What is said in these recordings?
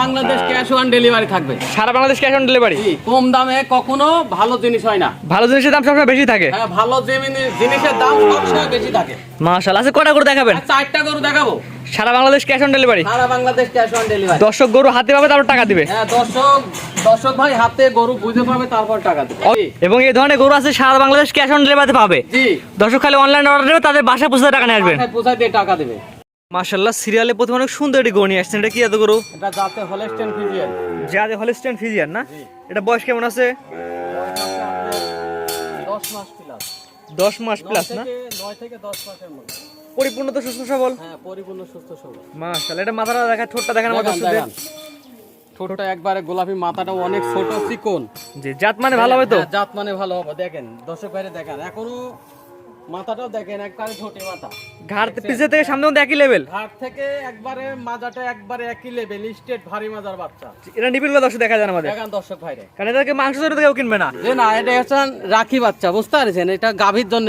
Bangladesh cash on delivery থাকবে। সারা Bangladesh cash on delivery কম দামে কখনো ভালো জিনিস হয় না। ভালো জিনিসের দাম সবসময় বেশি থাকে? হ্যাঁ ভালো জিনিসের দাম সবসময় বেশি থাকে। মাশাআল্লাহ আছে কটা করে দেখাবেন? চারটা গরু দেখাবো। সারা বাংলাদেশ ক্যাশ অন ডেলিভারি সারা বাংলাদেশ ক্যাশ অন ডেলিভারি দর্শক গরু হাতে পাবে তারপর টাকা দিবে? হ্যাঁ দর্শক দর্শক ভাই হাতে গরু বুঝে পাবে তারপর টাকা দেবে। এবং এই ধরনের গরু আছে সারা বাংলাদেশ ক্যাশ অন ডেলিভারিতে পাবে। জি। দর্শক খালি অনলাইন অর্ডার দেবে তাদের বাসায় পৌঁছে টাকা নিয়ে আসবেন। পৌঁছায় দিয়ে টাকা দেবে। মাশাআল্লাহ সিরিয়ালে প্রথমে অনেক সুন্দর একটি গরু নিয়ে আসছেন। এটা কি এত গরু? এটা যাতে হলেস্টেন ফিজিয়ান যাদের হলিস্টেন ফিজিয়ান না? এটা বয়স কেমন আছে? দশ মাস প্লাস দশ মাস প্লাস না? নয় থেকে দশ মাসের মধ্যে। পরিপূর্ণ তো সুস্থ সবল? হ্যাঁ পরিপূর্ণ সুস্থ সবল। মাশাআল্লাহ এটা মাথাটা দেখা ঠোঁটটা দেখার মতো। ঠোঁটটা একবারে গোলাপি মাথাটা অনেক ছোট চিকন। জি জাত মানে ভালো হবে তো? হ্যাঁ, জাত মানে ভালো হবে। দেখেন দর্শক ভাইরে দেখেন এখনও মাথাটাও দেখেন একবারে ছোটে মাথা। ঘাড় পিছে থেকে সামনে একই লেভেল ঘাট থেকে একবারে মাজাটা একবারে একই লেভেল স্টেট ভারী মাজার বাচ্চা। এটা নিবিড় দর্শক দেখা যায় আমাদের। দেখেন দর্শক ভাইরে। কারণ এটাকে মাংস ধরে কেউ কিনবে না। যে না এটা হচ্ছে রাখি বাচ্চা বুঝতে পারছেন? এটা গাভীর জন্য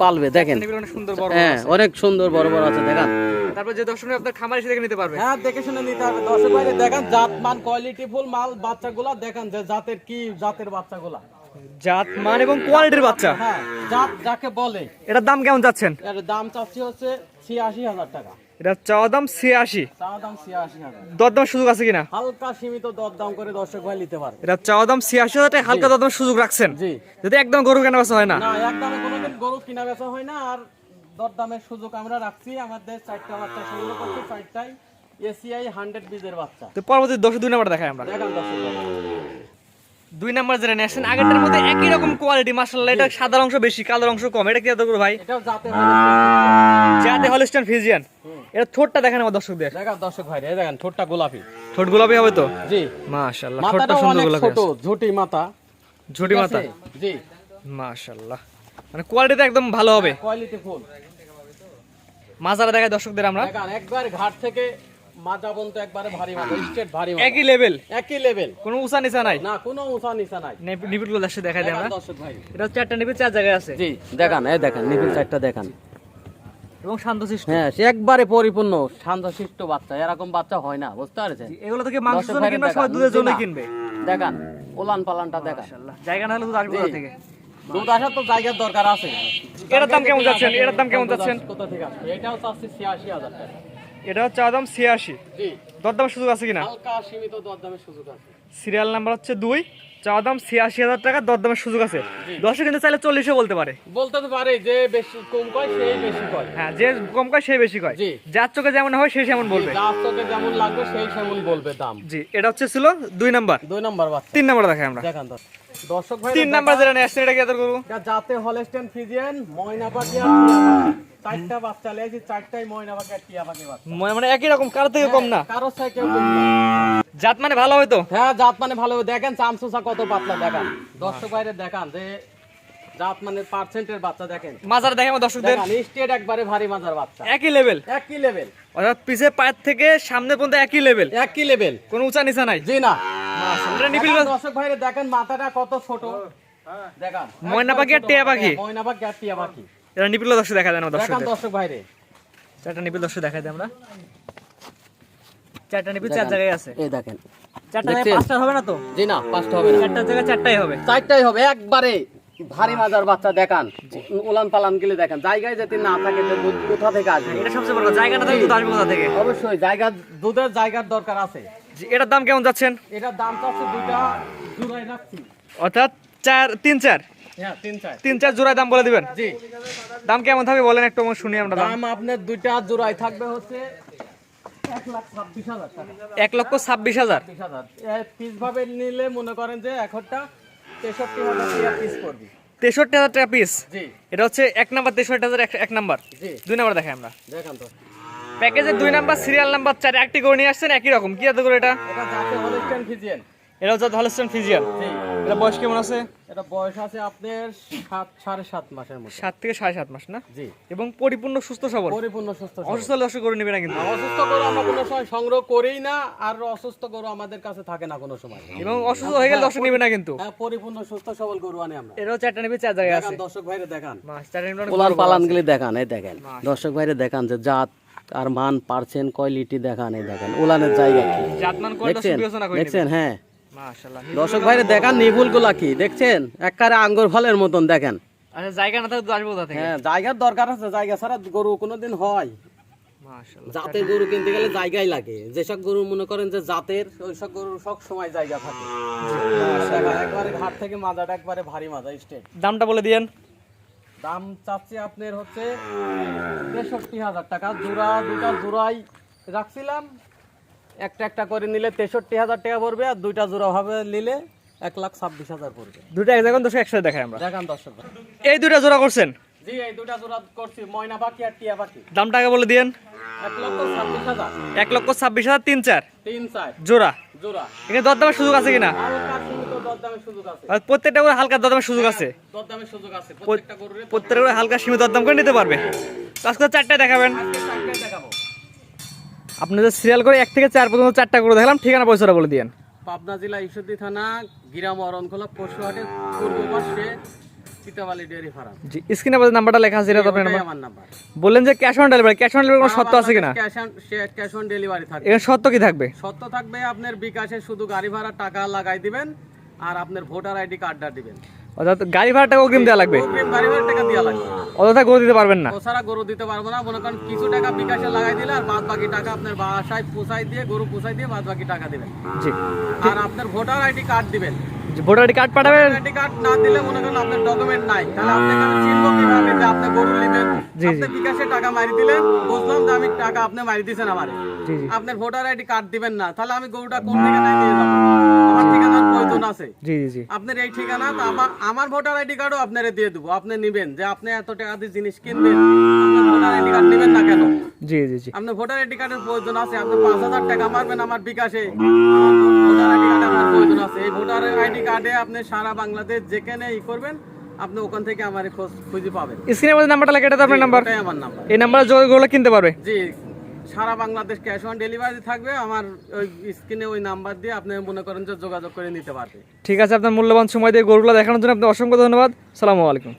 পালবে দেখেন। অনেক সুন্দর বড় বড় হ্যাঁ অনেক সুন্দর বড় বড় আছে দেখেন। তারপর যে দর্শক আপনার খামার এসে দেখে নিতে পারবে। হ্যাঁ দেখে শুনে নিতে হবে। দর্শক ভাইরে দেখেন জাত মান কোয়ালিটি ফুল মাল বাচ্চাগুলা দেখেন যে জাতের কি জাতের বাচ্চাগুলা। জাত মান এবং কোয়ালিটির বাচ্চা। হ্যাঁ জাত যাকে বলে। এটার দাম কেমন যাচ্ছেন? এর দাম চাচ্ছি হচ্ছে ছিয়াশি হাজার টাকা। এটা চাওয়া দাম ছিয়াশি। চাওয়া দাম ছিয়াশি হাজার। দরদাম সুযোগ আছে কিনা? হালকা সীমিত দর দাম করে দর্শক ভাই নিতে পারে। এটা চাওয়া দাম ছিয়াশি হাজার টাকা হালকা দরদাম সুযোগ রাখছেন? জি। যদি একদম গরু কেনা বেচা হয় না? না একদমে কোনোদিন গরু কিনা বেচা হয় না আর দরদামের সুযোগ আমরা রাখছি। আমাদের চারটা বাচ্চা সংগ্রহ করছি চারটাই এসিআই হান্ড্রেড বিজের বাচ্চা। তো পরবর্তী দশ দুই নাম্বার দেখাই আমরা। দেখান দর্শক ভাই। দুই নাম্বার যেটা নিয়ে আসছেন আগেরটার মধ্যে একই রকম কোয়ালিটি মাসাল্লাহ এটা সাদা অংশ বেশি কালো অংশ কম এটা কি এত করে ভাই হলিস্টান ফিজিয়ান এটা ঠোঁটটা দেখেন আমার দর্শকদের। দেখান দর্শক ভাই এই দেখেন ঠোঁটটা গোলাপি। ঠোঁট গোলাপি হবে তো? জি। মাশাআল্লাহ ঠোঁটটা সুন্দর গোলাপি ছোট ঝুটি মাথা। ঝুটি মাথা? জি। মাশাআল্লাহ। মানে কোয়ালিটি একদম ভালো হবে। কোয়ালিটি ফুল মাজারা দেখায় দর্শকদের আমরা। দেখান একবার ঘাট থেকে মাজা একবারে ভারী মাথা স্টেট ভারী মাথা। একই লেভেল একই লেভেল কোনো উঁচা নিচা নাই? না কোনো উঁচা নিচা নাই। নিবিড়গুলো দেখাই দেখাই দিই দেখান আমরা দর্শক ভাই। এটা চারটা নিবিড় চার জায়গায় আছে। জি দেখান এই দেখেন নিপিল চারটা দেখান। এবং শান্তশিষ্ট। হ্যাঁ সে একবারে পরিপূর্ণ শান্তশিষ্ট বাচ্চা এরকম বাচ্চা হয় না বুঝতে পারছেন? এগুলো থেকে মাংস জন্য কিনবে দেখান, সবাই দুধের জন্য কিনবে? দেখান ওলান পালানটা দেখান। জায়গা না হলে দুধ আসবে থেকে? দুধ আসার তো জায়গার দরকার আছে। এটার দাম কেমন যাচ্ছেন? এটার দাম কেমন যাচ্ছেন? কোথা থেকে আসবে? এটাও চাচ্ছি ছিয়াশি হাজার টাকা। এটা হচ্ছে দাম ছিয়াশি। জি। দরদাম সুযোগ আছে কিনা? সীমিত দরদামের সুযোগ আছে। সিরিয়াল নাম্বার হচ্ছে দুই। দাম ছিয়াশি হাজার টাকা দরদামের সুযোগ আছে। দর্শক কিন্তু চাইলে চল্লিশে বলতে পারে। বলতে তো পারে যে বেশি কম কয় সেই বেশি কয়। হ্যাঁ যে কম কয় সে বেশি কয়। যার চোখে যেমন হয় সে সেমন বলবে। যার চোখে যেমন লাগবে সেই সেমন বলবে দাম। জি এটা হচ্ছে ছিল দুই নাম্বার। দুই নম্বর বাচ্চা। তিন নাম্বার দেখাই আমরা। দেখান দর্শক। দর্শক ভাই তিন নাম্বার যেটা নিয়ে আসছে এটা কি করব যাতে হলস্টেন ফিজিয়ান ময়না পাখি আর টিয়া পাখি। চারটা বাচ্চা লেগেছে চারটাই ময়না পাখি বাচ্চা। মানে মানে একই রকম কারও থেকে কম না। কারও। জাত মানে ভালো হয়তো হ্যাঁ জাত মানে ভালো দেখেন চামচুসা কত পাতলা দেখান। দর্শক বাইরে দেখান যে জাত মানে পার্সেন্টের বাচ্চা দেখেন। মাজার দেখে আমার দর্শকদের স্টেট একবারে ভারী মাজার বাচ্চা। একই লেভেল একই লেভেল অর্থাৎ পিছে পায়ের থেকে সামনে পর্যন্ত একই লেভেল একই লেভেল কোনো উঁচা নিচা নাই। জি না। দেখান দর্শক ভাইরে দেখেন মাথাটা কত ছোট। দেখান। ময়না পাখি আর টিয়া পাখি? হ্যাঁ, ময়না পাখি আর টিয়া পাখি। এটা নিপিল দর্শক দেখা দেখান দর্শক ভাইরে চারটা নিপিল দর্শক দেখা যায় আমরা। চারটা নিপিল চার জায়গায় আছে। এই দেখেন। চারটা পাঁচটা হবে না তো? জি না পাঁচটা হবে না। চারটার জায়গায় চারটাই হবে। চারটাই হবে একবারে ভারী মাজার বাচ্চা দেখান। উলান পালান গেলে দেখেন। জায়গায় যদি না থাকে কোথা থেকে আসবে? এটা সবচেয়ে বড়। জায়গা না থাকলে আসবে কোথা থেকে? অবশ্যই জায়গা দুধের জায়গার দরকার আছে। এটার দাম কেমন যাচ্ছেন? এটার দাম তো আছে দুইটা জোড়ায় রাখছি। অর্থাৎ চার তিন চার। তিন চার। জোড়ায় দাম বলে দিবেন? জি। দাম কেমন থাকবে বলেন একটু আমার শুনি আমরা দাম। আপনার দুইটা জোড়ায় থাকবে হচ্ছে এক লক্ষ ছাব্বিশ হাজার? পিস ভাবে নিলে মনে করেন যে একটা তেষট্টি হাজার পিস করবি তেষট্টি হাজার টাকা পিস এটা হচ্ছে এক নাম্বার তেষট্টি হাজার এক- এক নাম্বার? দুই নাম্বার দেখাই আমরা। দেখান তো। প্যাকেজের দুই নাম্বার সিরিয়াল নাম্বার চার একটি করে নিয়ে আসছেন একই রকম। কি এত করে এটা এটা ফিজিয়ান। এটা হচ্ছে হলস্টেন ফিজিয়ান। এটা বয়স কেমন আছে? এটা বয়স আছে আপনার সাত সাড়ে সাত মাসের মতো সাত থেকে সাড়ে সাত মাস না? জি। এবং পরিপূর্ণ সুস্থ সবল? পরিপূর্ণ সুস্থ সবল। অসুস্থ হলে দর্শক করে নেবে না কিন্তু। অসুস্থ গরু আমরা কোনো সময় সংগ্রহ করেই না আর অসুস্থ গরু আমাদের কাছে থাকে না কোনো সময়। এবং অসুস্থ হয়ে গেলে দর্শক নেবে না কিন্তু। হ্যাঁ পরিপূর্ণ সুস্থ সবল গরু আনি আমরা। এটাও চারটা নেবে চার জায়গায় আছে। দেখান দর্শক ভাইরে দেখান। মাস চারটা পোলার বড় বড় পালান গেলে দেখান এই দেখেন। দর্শক ভাইরে দেখান যে জাত আর মান পার্সেন্ট কোয়ালিটি দেখান এই দেখেন। উলানের জায়গা কি? জাতমান করে দর্শক দেখছেন? বিবেচনা করে দেখছেন? হ্যাঁ। দর্শক ভাইরে দেখান নিভুলগুলা কি? দেখছেন? একবারে আঙ্গুর ফলের মতন দেখেন। আচ্ছা জায়গা না থাকলে আসব কোথা থেকে? হ্যাঁ জায়গার দরকার আছে জায়গা ছাড়া গরু কোনোদিন হয়। জাতের গরু কিনতে গেলে জায়গাই লাগে। যেসব গরু মনে করেন যে জাতের ওইসব গরুর সব সময় জায়গা থাকে। একবারে ঘাট থেকে মাজাটা একবারে ভারী মাজা স্টেট দামটা বলে দিয়েন। দাম চাচ্ছি আপনার হচ্ছে তেষট্টি হাজার টাকা। জোড়া দুটা জোড়াই রাখছিলাম। একটা একটা করে নিলে তেষট্টি হাজার টাকা পড়বে আর দুইটা জোড়া ভাবে নিলে এক লাখ ছাব্বিশ হাজার পড়বে। দুটো জায়গায় দর্শক একসাথে দেখাই আমরা। দেখান দর্শক এই দুটো জোড়া করছেন? জি এই দুটা জোড়া করছি ময়না পাখি আর টিয়া পাখি। দামটা আগে বলে দিয়েন। এক লক্ষ ছাব্বিশ হাজার। এক লক্ষ ছাব্বিশ হাজার তিন চার। তিন চার। জোড়া? জোড়া। এখানে দরদামের সুযোগ আছে কিনা? প্রত্যেকটা করে হালকা দরদামের সুযোগ আছে। দরদামের সুযোগ আছে। প্রত্যেকটা করে হালকা সীমিত দরদাম করে নিতে পারবে। আজকে চারটা দেখাবেন। দেখাবো। আপনাদের সিরিয়াল করে এক থেকে চার পর্যন্ত চারটা করে দেখালাম ঠিকানা পয়সাটা বলে দিয়েন। পাবনা জেলা ঈশ্বরদী থানা গিরাম অরণখোলা পশুহাটের পূর্ব পাশে সীতাবালি ডেয়ারি ফার্ম। জি স্ক্রিনে আমাদের নাম্বারটা লেখা আছে এটা আপনার নাম্বার বললেন যে cash on delivery cash on delivery কোনো আছে কিনা? Cash on cash on delivery থাকবে। কি থাকবে? থাকবে আপনার বিকাশে শুধু গাড়ি ভাড়া টাকা লাগাই দিবেন আর আপনার ভোটার আইডি কার্ডটা দিবেন। অর্থাৎ গাড়ি ভাড়াটা অগ্রিম দেওয়া লাগবে। অগ্রিম গাড়ি ভাড়া টাকা দেওয়া লাগবে। অযথা গরু দিতে পারবেন না। ও ছাড়া গরু দিতে পারব না। মনে করেন কিছু টাকা বিকাশে লাগাই দিলে আর বাদ বাকি টাকা আপনার বাসায় পোষাই দিয়ে গরু পোষাই দিয়ে বাদ বাকি টাকা দিবেন। জি। আর আপনার ভোটার আইডি কার্ড দিবেন। ভোটার আইডি কার্ড পাঠাবেন। আইডি কার্ড না দিলে মনে করেন আপনার ডকুমেন্ট নাই। তাহলে আপনাকে আমি চিনবো কীভাবে যে আপনি গরু নেবেন। আপনি বিকাশে টাকা মারি দিলেন বুঝলাম যে আমি টাকা আপনি মারি দিয়েছেন আমারে। জি জি। আপনার ভোটার আইডি কার্ড দিবেন না। তাহলে আমি গরুটা কোন নিয়ে যাব? প্রয়োজন আছে। জি জি আপনার এই ঠিকানা তো আমার আমার ভোটার আইডি কার্ডও আপনারে দিয়ে দেবো। আপনি নেবেন যে আপনি এত টাকা দিয়ে জিনিস কিনবেন আপনার ভোটার আইডি কার্ড নেবেন না কেন? জি জি জি। আপনার ভোটার আইডি কার্ডের প্রয়োজন আছে আপনি পাঁচ হাজার টাকা মারবেন আমার বিকাশে। ভোটার আইডি কার্ডে আপনার প্রয়োজন আছে। এই ভোটার আইডি কার্ডে আপনি সারা বাংলাদেশ যেখানে ই করবেন আপনি ওখান থেকে আমার খোঁজ খুঁজে পাবেন। স্ক্রিনে আমাদের নাম্বারটা লেখা এটা তো আপনার নাম্বার। আমার নাম্বার। এই নাম্বারে কিনতে পারবে। জি। সারা বাংলাদেশ ক্যাশ অন ডেলিভারি থাকবে। আমার ওই স্ক্রিনে ওই নাম্বার দিয়ে আপনি মনে করেন যে যোগাযোগ করে নিতে পারবে। ঠিক আছে, আপনার মূল্যবান সময় দিয়ে গরুগুলো দেখানোর জন্য আপনি অসংখ্য ধন্যবাদ। সালামু আলাইকুম।